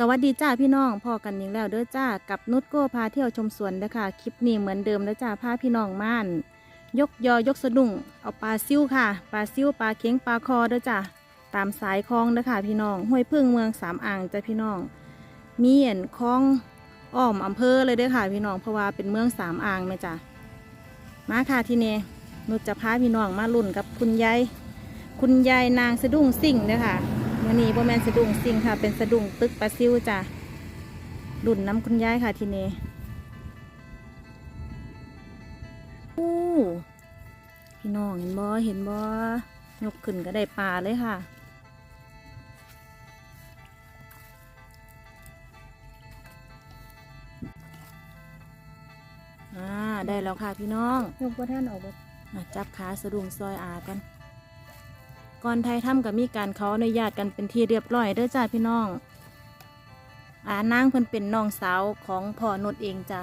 สวัสดีจ้าพี่น้องพอกันอีกแล้วเด้อจ้ากับนุชโก้พาเที่ยวชมสวนเด้อค่ะ คลิปนี้เหมือนเดิมเด้อจ้าพาพี่น้องม่าน ยกยอยกสะดุ้งเอาปลาซิ่วค่ะปลาซิ่วปลาเค็งปลาคอเด้อจ้าตามสายคลองเด้อค่ะพี่น้องห้วยพึ่งเมืองสามอ่างจ้าพี่น้อง มีเห็นคลองอ้อมอำเภอเลยเด้อค่ะพี่น้องเพราะว่าเป็นเมืองสามอ่างไหมจ้ามาค่ะที่นี่นุชจะพาพี่น้องมาลุ่นกับคุณยายคุณยายนางสะดุ้งสิ่งเด้อค่ะ มื่อนี้บ่แมนสะดุ้งสิ่งค่ะ เป็นสะดุ้งตึกปลาซิวจ้ะรุ่นน้ำคุณยายค่ะทีนี้อู้พี่น้องเห็นบ่เห็นบ่ยกขึ้นก็ได้ปลาเลยค่ะอ่าได้แล้วค่ะพี่น้องยกว่าท่านออกบ่อะจับขาสะดุ้งซอยอากัน ก่อนไทยทำกับมีการเขาอนุญาตกันเป็นที่เรียบร้อยเด้อจ้าพี่น้องอานางเพิ่นเป็นน้องสาวของพ่อนุชเองจ้ะ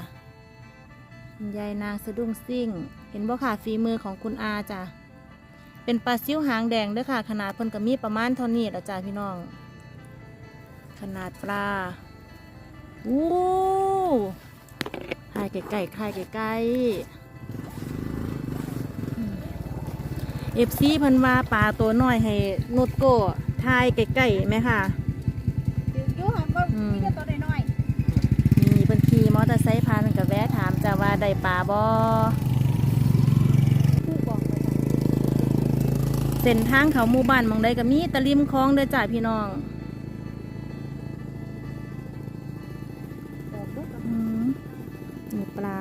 ยายนางสะดุ้งซิ่ง เห็นบ่ค่ะฝีมือของคุณอาจ้ะเป็นปลาซิ่วหางแดงเด้อค่ะ ขนาดเพิ่นก็มีประมาณเท่านี้แหละจ้าพี่น้อง ขนาดปลาอู้ถ่ายไก่ๆถ่ายไก่ๆ เอฟซีเพิ่นว่าปลาตัวน้อยให้นุดโก้ทายใกล้ๆไหมค่ะถืออยู่หันบ่อืมมีแต่ตัวน้อยมีเพิ่นขี่มอเตอร์ไซค์ผ่านเพิ่นก็แวะถามจ้าว่าได้ปลาบ่ๆผู้บอกไปเส้นทางเขาหมู่บ้านหมองใดก็มีแตะริมคลองเด้อจ้าพี่น้องบอกเบิดกับอืมมีปลา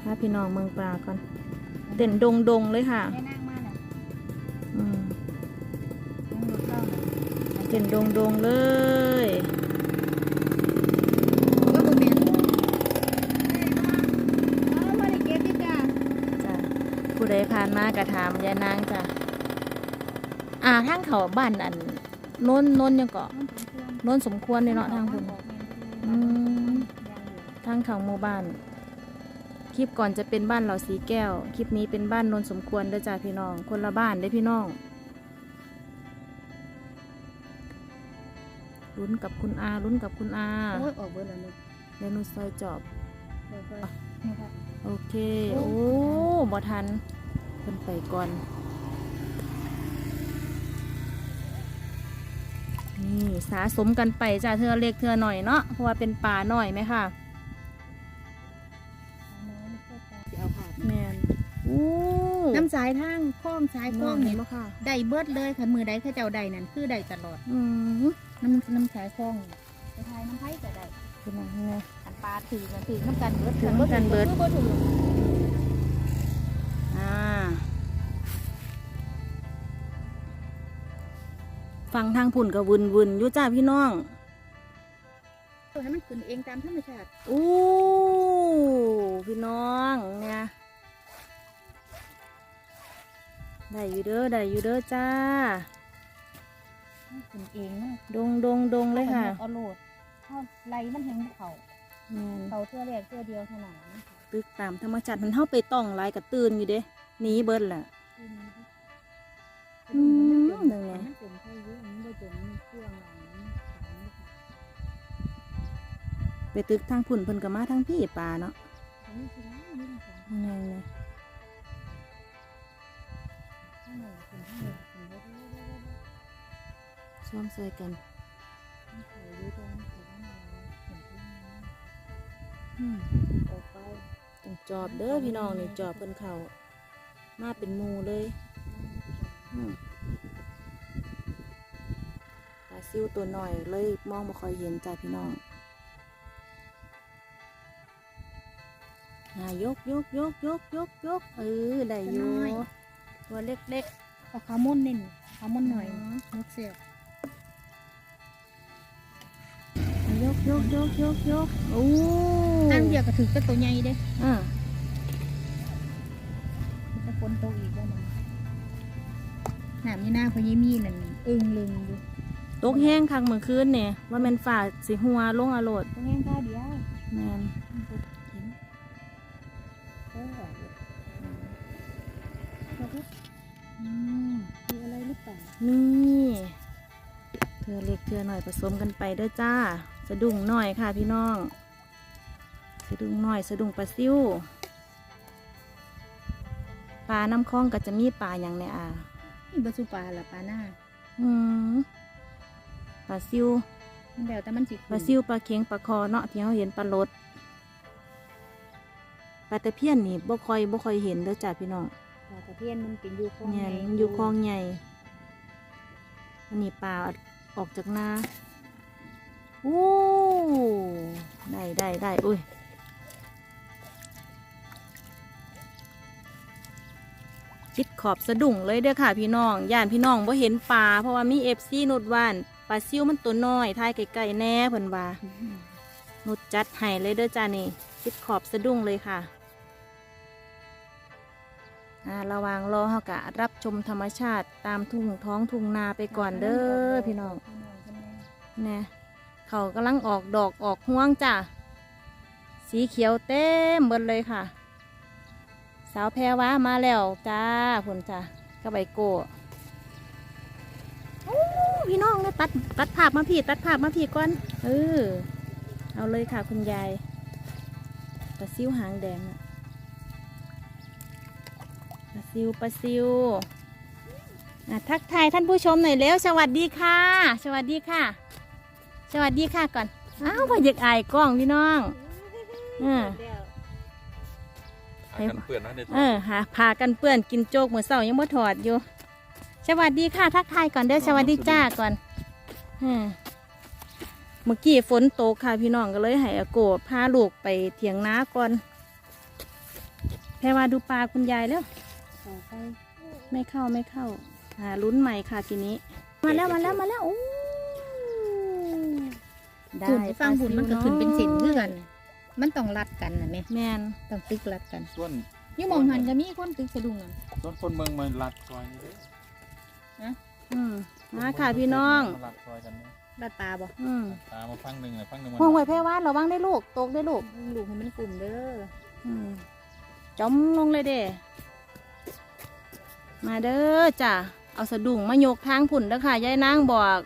พาพี่น้องเมืองปลาก่อน เด่นดงดงๆเลยค่ะ เด่นดงดงเลยก็บ่แม่นเอาบ่ได้เก็บดิจ้าจ้าผู้ใดผ่านมากระถามยายนางจ้ะอ่าทางเขาบ้านอันน้นน้นยังเกาะนสมควรโน้นสมควรในเนาะทางคุณอืมทางเขาหมู่บ้านคลิปก่อนจะเป็นบ้านเหล่าสีแก้ว คลิปนี้เป็นบ้านนนสมควรเด้อจ้าพี่น้อง คนละบ้านได้พี่น้อง ลุ้นกับคุณอาลุ้นกับคุณอาโอ้ยออกเบิดแล้วนี่เดยวหนูซอยจอบเดี๋ยวก่อนนี่ครับโอเค โอ้บ่ทันเพิ่นไปก่อน นี่สะสมกันไปจ้าเธอเล็กเธอหน่อยเนาะ เพราะว่าเป็นป่าหน่อยไหมค่ะสิเอาผ่านแมนอู้ น้ำสายทางคล้องสายคล้องเห็เห็นนบ่ค่ะได้เบิดเลยค่ะมือใดเขาเจ้าใดนั่นคือได้ตลอดอืมน้ำน้ำสายคล้องไปทายน้ำไผ่ก็ได้เป็นไงไงขันปลาถือกันถือน้ำกันเบิดถือน้ำกันเบิดคือบ่ถืออ่าฟังทางผุ่นก็วุ่นวุ่นๆอยู่จ้าพี่น้องให้มันขึ้นเองตามธรรมชาติ อู้ พี่น้องเนี่ย ได้อยู่เด้อได้อยู่เด้อจ้ามันขึ้นเองเนาะดงดงดงเลยค่ะเอาโหลดเขาไล่มันแหงเขาแม่นเขาเทื่อแรกเทื่อเดียวเท่านั้นนะตึกตามธรรมชาติมันเข้าไปต้องหลายกับตื่นอยู่เด้หนีเบิดแหละอืมมันจมนั่นไงมันจมใช่เยอะมันบ่จมมีเครื่องหลังมันขายไม่ขายไปตึกทางผุ่นเพิ่นก็มาทางพี่ปลาเนาะแต่นี่คือร้านนี่มันของยังไงเนี่ย ข้างในเป็นข้างในเป็นเยอะๆๆซ้อมใส่กันมันขายอยู่ตรงแถวนั้นเลยเห็นที่นี่อืมออกไปต้องจอบเด้อพี่น้องนี่จอบเพิ่นเขามาเป็นมูเลยอืมปลาซิวตัวหน่อยเลยมองบ่ค่อยเห็นจ้าพี่น้องอ่ายกยกยกยกยกยกเออได้อยู่ ตัวเล็กเอาขามุ่นนี่ขามุ่นๆหน่อยมุกเสียบยกยกยกยกยกโอ้อันเดียวก็ถือก็ตัวใหญ่เด้อ่าจะฝนตกอีกแล้วมันหนามยี่หน้าพญามีนั่นอึ้งลึงอยู่ตกแห้งคักเมื่อคืนเนี่ยว่าแม่นฝ่าสิหัวลงอโลดตัวแห้งข้าวเดียว หรือเปล่านี่เธอเล็กเธอหน่อยผสมกันไปเด้อจ้า สะดุ้งหน่อยค่ะพี่น้อง สะดุ้งหน่อยสะดุ้งปลาซิวปลาน้ำคลองก็จะมีปลาอย่างในอ่านี่บะสุปลาละปลาหน้าอืมปลาซิวมันแล้วแต่มันสิปลาซิวปลาเค็งปลาคอเนาะที่เราเห็นปลาลดปลาตะเพียนนี่บ่ค่อยบ่ค่อยเห็นเด้อจ้าพี่น้องปลาตะเพียนมันเป็นอยู่คลองเนี่ยใหญ่มันอยู่คลองใหญ่ อันนี้ปลาออกจากนาโอ้ได้ได้ได้อุ้ยชิดขอบสะดุ้งเลยเด้อค่ะพี่น้อง ย่านพี่น้องบ่เห็นปลาเพราะว่ามีเอฟซีนุดวานปลาซิวมันตัวน้อยทายไกลๆแน่เพิ่นว่านุดจัดให้เลยเด้อจ้านี่ชิดขอบสะดุ้งเลยค่ะอ่า ระวังรอเฮากะรับชมธรรมชาติตามทุ่งท้องทุ่งนาไปก่อนเด้อพี่น้องแน่เขากำลังออกดอกออกห่วงจ้ะ สีเขียวเต็มเบิดเลยค่ะ สาวแพรวามาแล้วจ้าพุ่นจ้าก็ใบโก้โอ้พี่น้องเนี่ยตัดตัดภาพมาพี่ตัดภาพมาพี่ก่อนเออเอาเลยค่ะคุณยายปลาซิวหางแดงอะ ซิวปลาซิวอะทักทายท่านผู้ชมหน่อยแล้ว สวัสดีค่ะ สวัสดีค่ะ สวัสดีค่ะก่อน อ้าวพออยากอายกล้องพี่น้องเออหากันเปื่อนนะในเออหาพากันเปื้อนกินโจกเหมือนเสายังบ่ถอดอยู่ สวัสดีค่ะ ทักทายก่อนเด้อสวัสดีจ้าก่อนเออเมื่อกี้ฝนตกค่ะพี่น้องก็เลยให้อาโกะพาลูกไปเถียงนาก่อนแพรว่าดูปลาคุณยายแล้วต่ อไปไม่เข้าไม่เข้าหาลุ้นใหม่ค่ะทีนี้ มาแล้วมาแล้วมาแล้วโอ้ได้ขึ้นไปฟังหุ่นมันก็ขึ้นเป็นเส้นคือกันยมันต้องรัดกันนะแม่แมนต้องตึกรัดกันส่วนอยังมองหันก็มีคนตึกสะดุ้งอะส่วนคนเมืองมาลัดซอยนี่เด้ออืมมาค่ะพี่น้องมาลัดซอยกันเนี่ยรัดปลาบ่อืมตามมาฟังหนึ่งเลยฟังหนึ่งห่วงไว้แพรว่าระวังได้ลูกตกได้ลูกลูกให้มันกลุ่มเด้ออืมจอมลงเลยเด้ มาเด้อจ้ะเอาสะดุ้งมายกทางผุ่นเด้อค่ะยายนางบอก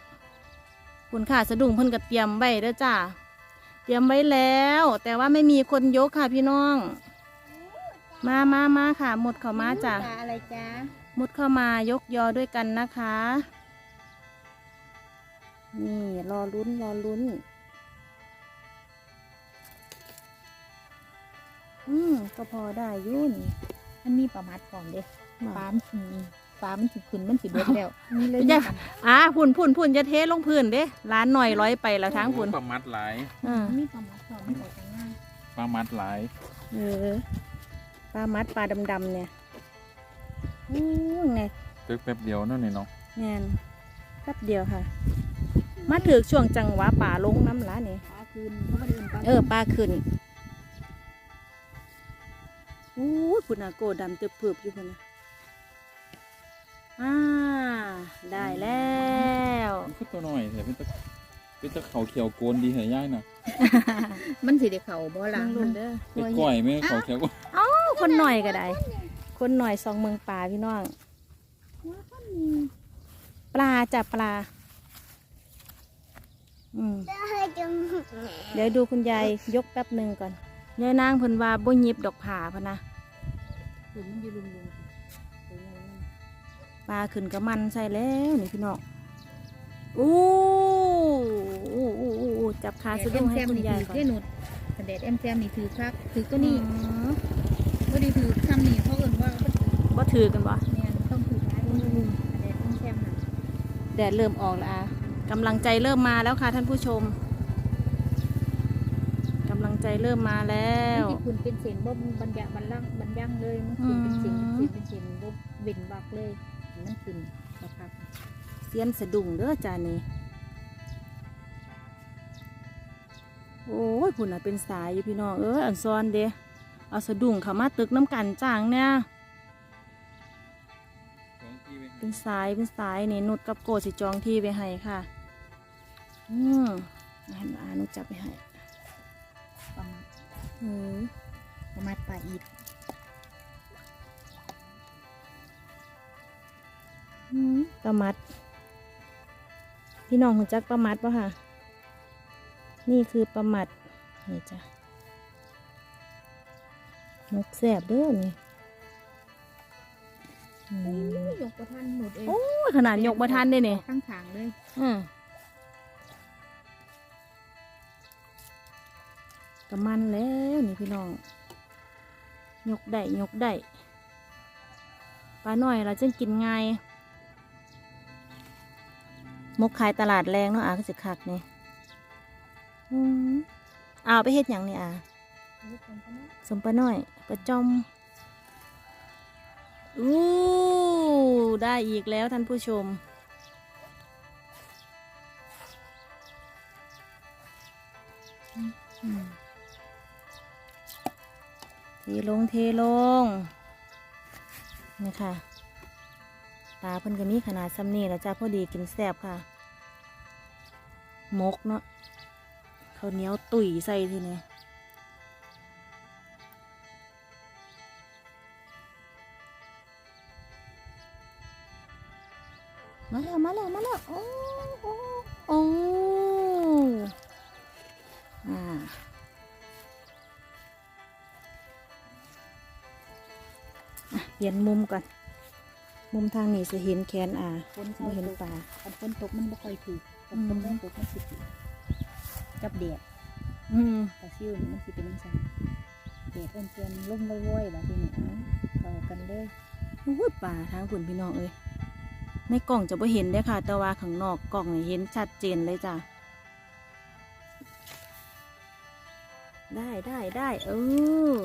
ผุ่นค่ะสะดุ้งเพิ่นก็เตรียมไว้เด้อจ้ะเตรียมไว้แล้ว แต่ว่าไม่มีคนยกค่ะพี่น้อง มามามาค่ะ หมดเข้ามาจ้ะปลาอะไรจ้ามุดเข้ามายกยอด้วยกันนะคะ นี่รอลุ้นรอลุ้น อืมก็พอได้อยุ่น มันมีปลามัดก่อนเด้ห ปมาลามันสิปลามันสิขึ้นมันสิเบิดแล้วนี่เลยอย่าอ่าพุ่นพุ่นพุ่นจะเทลงพื้นเด้ร้านหน่อยร้อยไปแล้วทั้งพุ่นปลามัดหลายอ่ามีปลามัดก่อนมันออกจากง่ายปลามัดหลายเออปลามัดปลาดำๆเนี่ยอู้ไงตึกแป๊บเดียวนั่นนี่เนาะแมนแป๊บเดียวค่ะ มาถือช่วงจังหวะป่าลงน้ำละนี่ปลาคืนเขามาเดินปลาเออปลาขึ้นอู้ยพุ่นอาโกดำเตือบเผือบอยู่พุ่นนะ อ่าได้แล้วมันคือตัวน้อยแต่เป็นตะเป็นตะเขาเขียวโกนดีเหรอย่ายน่ะมันสิได้เข่าบ่ล่ะลังลุนเด้อเป็นก้อยไหมเขาเขียวก็คนหน่อยก็ได้ คนหน่อยสองเมืองป่าพี่น้องปลาจับปลาอืมเดี๋ยวดูคุณยายยกแป๊บหนึ่งก่อนยายนางเพิ่นว่าบ่หยิบดอกผ่าพะนะคืนมันอยู่ลุม ปลาขึ้นกับมันใส่แล้วนี่พี่น้องอู้อู้อู้อู้อู้จับๆขาแดสะดดุ้แองมให้แซมคุณนี่ยายถือก่อนแค่หนุดแต่แดดแอมแซมนี่ถือครับถือตัวอืนี้มบ่ได้ถือทำนี่เขาเอิ้นว่าบ่ถือกันบ่เนี่ยต้องถือร้ายแต่แดดแอมแซมน่ะแดดเริ่มออกแล้วอะกำลังใจเริ่มมาแล้วค่ะท่านผู้ชมกำลังใจเริ่มมาแล้วมันสิขึ้นเป็นเส้นบ่บรรยะบรรลังบรรยังเลยมันขึ้นเป็นเส้นเป็นเส้นเป็นเส้นบ่เว้นวักเลย มันขึ้นสักพักเสียนสะดุ้งเด้อจานี่โอ้ยพุ่นน่ะเป็นสายอยู่พี่น้องเอ้ยอันซ้อนเด้เอาสะดุ้งเข้ามาตึกน้ำกันจ้างเนี่ยของที่ไปเป็นสายเป็นสายนี่นุดกับโกสิจองที่ไปให้ค่ะ อืมอ่านอ่านุดจับไปให้ประมาณอืมประมาณปลาอีด ประมัด พี่น้องหุ่นจักประมัดปะค่ะ นี่คือปลาหมัดนี่จ้ะนกแสบเด้อนี่อืมยกประทันหมดเองโอ้ยขนาดยกมาทันได้เนี่ยข้างขางๆเลยอืมกระมันแล้วนี่พี่น้อง ยกได้ยกได้ปลาหน่อยเราจะกินง่าย มกขายตลาดแรงเนาะอาก็สิคักนี่อืมเอาไปเฮ็ดหยังนี่อาสมปลาน้อยปลาจอมอู้ได้อีกแล้วท่านผู้ชม เทลงเทลงนี่ค่ะ ปลาเพิ่นก็มีขนาดซ้ำนี่แล้วจ้าพอดีกินแซ่บค่ะ มกเนาะข้าวเหนียวตุ๋ยใส่ทีนี้มาแล้วมาแล้วมาแล้วโอ้โอ้โอ้อ่าอะเปลี่ยนมุมก่อน มุมทางนี้จะเห็นแขนอ่าฝนไม่เห็นปลาคันฝนตกมันบ่ค่อยถือคันอืมฝนแรงตกมันสิถือกับแดดอืมปลาซิวนี่มันสิเป็นจังซั่นแดดเพิ่นเตือนลมว่อยๆแบบนี้เอาเข้ากันเลยโอ้ยป่าทางผุนพี่น้องเอ้ยในกล่องจะไม่เห็นเด้อค่ะ แต่ว่าข้างนอกกล่องนี่เห็นชัดเจนเลยจ้ะได้ได้ได้เออ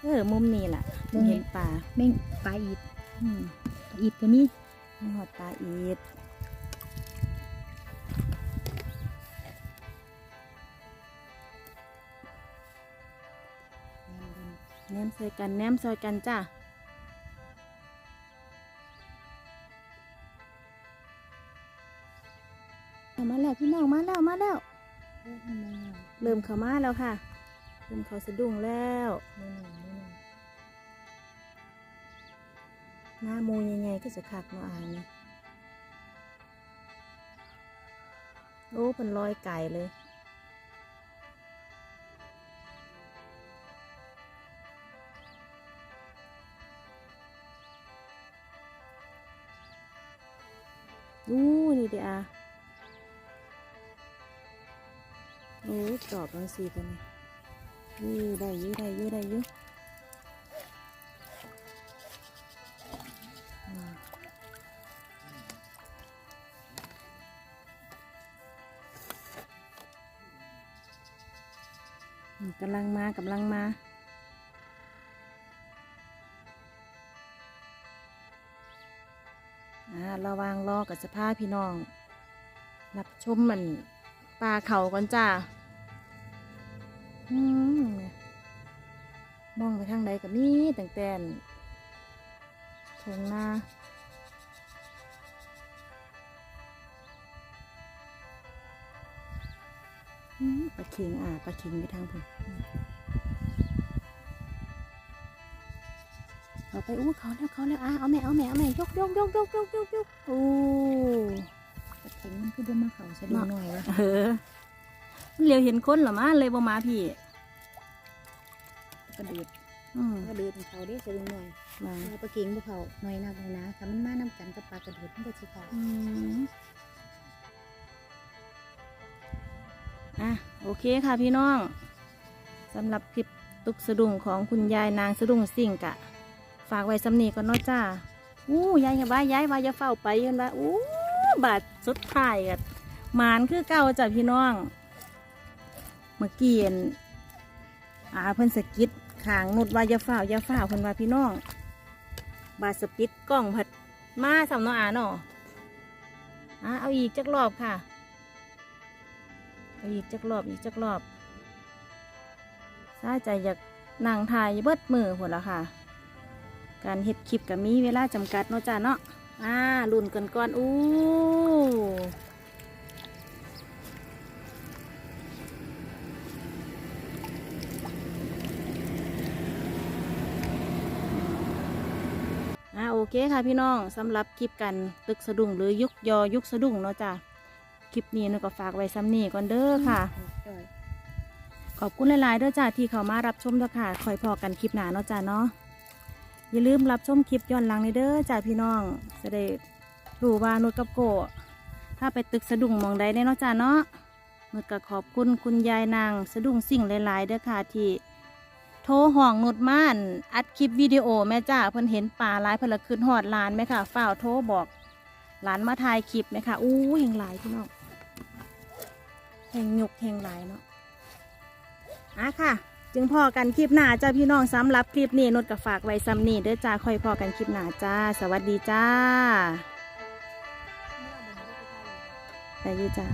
เออมุมนี้ล่ะมึงเห็นป่าแม่งปลาอีด อืมปลาอีดก็มีมีหอดปลาอีดแนมซอยกันแนมซอยกันจ้ะเอามาแล้วพี่น้องมาแล้วมาแล้วเออมันน้อยเริ่มเข้ามาแล้วค่ะ เริ่มเข้าสะดุ้งแล้ว หน้ามูใหญ่ๆก็จะคักเนาะอ่านนี่โอ้เป็นรอยไก่เลยอู้นี่เดีอาโอ้จอบมันสีตัวนี้อู้ได้อยุ่ได้อยุ่ได้ยุ่อื กำลังมากำลังมาอ่าระวังรอกับสภาพพี่น้อง รับชมมันปลาเขาก่อนจ้าอืมมองไปทางใดกับมีแต่งแต่นทงนา ปลาเข็งอ่าปลาเข็งไปทางผมเอาไปอู้เขาแล้วเขาแล้วอ่าเอาแม่เอาแม่เอาแม่ยกยกยกยกยกยกยกโอ้ปลาเข็งมันคือบ่มาเข้าสะดุ้งหน่อยวะเออมันเหลียวเห็นคนเหรอมาเลยบ่มาพี่กระเดือดอืมกระเดือดเขาเด้สะดุ้งหน่อยมาเอาปลาเข็งบ่เข้าหน่อยนักเลยนะถ้ามันมานํกันกับปลากระเดือดมันก็สิเข้า อะโอเคค่ะพี่น้องสำหรับคลิปตุกสะดุ้งของคุณยายนางสะดุ้งสิ่งกะ ฝากไว้สำนีก่อนเนาะจ้าอู้ยายอย่าว่าย้ายว่าอย่าเฝ้าไปเห็นว่าอู้บาดสุดท้ายกัหมานคือเก่าจ้ะพี่น้องเมื่อกี้เห็นอาเพิ่นสะกิดขางนุดว่าอย่าเฝ้าอย่าเฝ้าเพิ่นว่าพี่น้อง บาดสปิดกล้องผัดมาสำนาะอาเนาะอะเอาอีกจักรอบค่ะ เอาอีกจักรอบอีกจักรอบซาใจอยากนั่งถ่ายเบิดมือหมดแล้วค่ะ การเฮ็ดคลิปกับมีเวลาจำกัดเนาะจ้าเนาะอ่าลุ่นกันก่อนอู้อาโอเคค่ะพี่น้องสำหรับคลิปกันตึกสะดุ้งหรือยุกยอยุกสะดุ้งเนาะจ้า คลิปนี้นุชก็ฝากไว้ซ้ำนี่ก่อนเด้อค่ะจอยขอบคุณหลายๆเด้อจ้าที่เข้ามารับชมเด้อค่ะคอยพอกันคลิปหน้าเนาะจ้าเนาะอย่าลืมรับชมคลิปย้อนหลังในเด้อจ้าพี่น้อง จะได้รู้ว่านุชกับโกะถ้าไปตึกสะดุ้งหมองใดได้เนาะจ้าเนาะนุชก็ขอบคุณคุณยายนางสะดุ้งสิ่งหลายๆเด้อค่ะที่โทรห้องนุชม่านอัดคลิปวิดีโอแม่จ้าเพิ่นเห็นป่าหลายเพิ่นละคืนหอดหลานไหมค่ะฝ้าวโทรบอกหลานมาถ่ายคลิปไหมค่ะอู้ยยังหลายพี่น้อง แห่งยกแห่งหลายเนาะอะค่ะ จึงพอกันคลิปหน้าจ้าพี่น้องสำหรับคลิปนี้นดกับฝากไว้ซ้ำนี่เด้อจ้าค่อยพอกันคลิปหน้าจ้า สวัสดีจ้าไปยูจ้า